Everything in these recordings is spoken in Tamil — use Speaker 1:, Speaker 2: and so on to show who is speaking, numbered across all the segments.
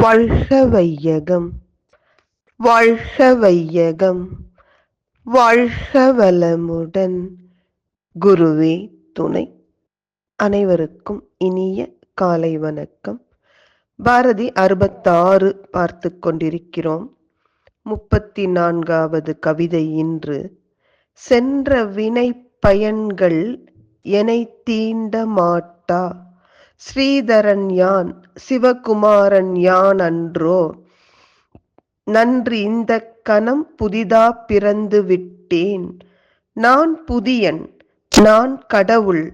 Speaker 1: வாழ்க வையகம் வாழ்க வையகம் வாழ்க வளமுடன் குருவே துணை. அனைவருக்கும் இனிய காலை வணக்கம். பாரதி அறுபத்தாறு பார்த்து கொண்டிருக்கிறோம். முப்பத்தி நான்காவது கவிதை இன்று. சென்ற வினை பயன்கள் என தீண்ட மாட்டா? ஸ்ரீதரன் யான் சிவகுமாரன் யான் அன்றோ நன்றி இந்த கணம் புதிதா பிறந்து விட்டேன். நான் புதியன் நான் கடவுள்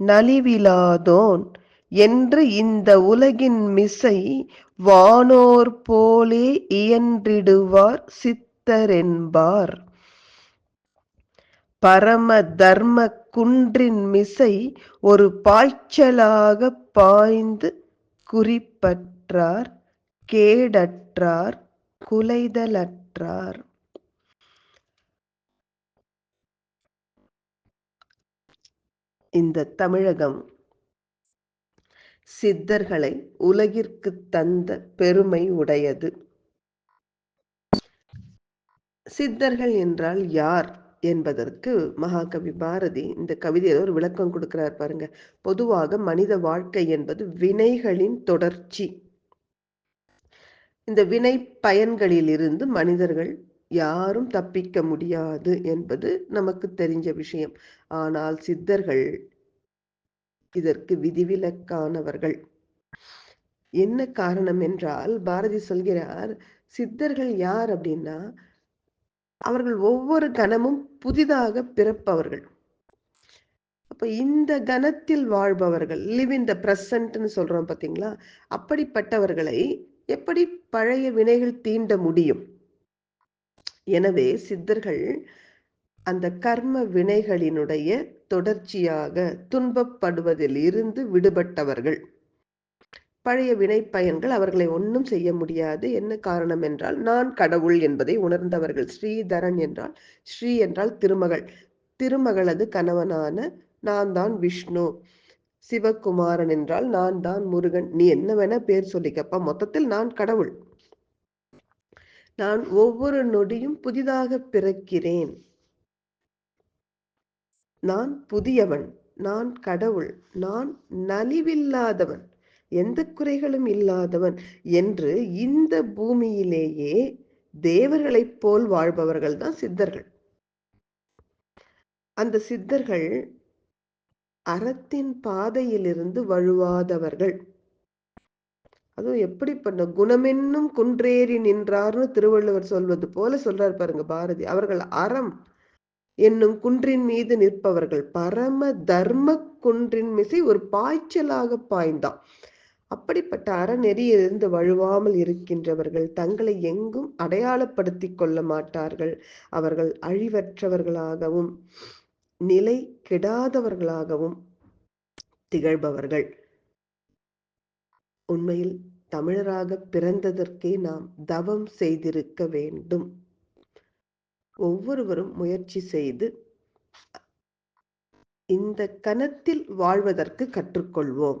Speaker 1: நலிவிலாதோன். என்று இந்த உலகின் மிசை வானோர் போலே இயன்றிடுவார் சித்தரென்பார். பரம தர்ம குன்றின் மிசை ஒரு பாய்ச்சலாக பாய்ந்து குறிப்பற்றார் கேடற்றார் குலைதலற்றார். இந்த தமிழகம் சித்தர்களை உலகிற்கு தந்த பெருமை உடையது. சித்தர்கள் என்றால் யார்? என்பதற்கு மகாகவி பாரதி இந்த கவிதையில ஒரு விளக்கம் கொடுக்கிறார் பாருங்க. பொதுவாக மனித வாழ்க்கை என்பது வினைகளின் தொடர்ச்சி. இந்த வினை பயன்களிலிருந்து மனிதர்கள் யாரும் தப்பிக்க முடியாது என்பது நமக்கு தெரிஞ்ச விஷயம். ஆனால் சித்தர்கள் இதற்கு விதிவிலக்கானவர்கள். என்ன காரணம் என்றால் பாரதி சொல்கிறார் சித்தர்கள் யார் அப்படின்னா அவர்கள் ஒவ்வொரு கணமும் புதிதாக பிறப்பவர்கள். அப்ப இந்த கணத்தில் வாழ்பவர்கள் லிவ் இன் த பிரசன்ட்னு சொல்றோம் பாத்தீங்களா? அப்படிப்பட்டவர்களை எப்படி பழைய வினைகள் தீண்ட முடியும்? எனவே சித்தர்கள் அந்த கர்ம வினைகளினுடைய தொடர்ச்சியாக துன்பப்படுவதில் இருந்து விடுபட்டவர்கள். பழைய வினைப்பயன்கள் அவர்களை ஒன்றும் செய்ய முடியாது. என்ன காரணம் என்றால் நான் கடவுள் என்பதை உணர்ந்தவர்கள் ஸ்ரீதரன் என்றால் ஸ்ரீ என்றால் திருமகள். திருமகளது கணவனான நான் தான் விஷ்ணு. சிவகுமாரன் என்றால் நான் தான் முருகன். நீ என்ன வேணா பேர் சொல்லிக்கப்பா. மொத்தத்தில் நான் கடவுள். நான் ஒவ்வொரு நொடியும் புதிதாக பிறக்கிறேன். நான் புதியவன். நான் கடவுள். நான் நலிவில்லாதவன். எந்த குறைகளும் இல்லாதவன் என்று இந்த பூமியிலேயே தேவர்களைப் போல் வாழ்பவர்கள் தான் சித்தர்கள். அந்த சித்தர்கள் அறத்தின் பாதையிலிருந்து வழுவாதவர்கள். அதுவும் எப்படி பண்ண குணமென்னும் குன்றேறி நின்றார்னு திருவள்ளுவர் சொல்வது போல சொல்றார் பாருங்க பாரதி. அவர்கள் அறம் என்னும் குன்றின் மீது நிற்பவர்கள். பரம தர்ம குன்றின் மிசை ஒரு பாய்ச்சலாக பாய்ந்தான். அப்படிப்பட்ட அறநெறியிலிருந்து வழுவாமல் இருக்கின்றவர்கள் தங்களை எங்கும் அடையாளப்படுத்தி கொள்ள மாட்டார்கள். அவர்கள் அழிவற்றவர்களாகவும் நிலை கெடாதவர்களாகவும் திகழ்பவர்கள். உண்மையில் தமிழராக பிறந்ததற்கே நாம் தவம் செய்திருக்க வேண்டும். ஒவ்வொருவரும் முயற்சி செய்து இந்த கணத்தில் வாழ்வதற்கு கற்றுக்கொள்வோம்.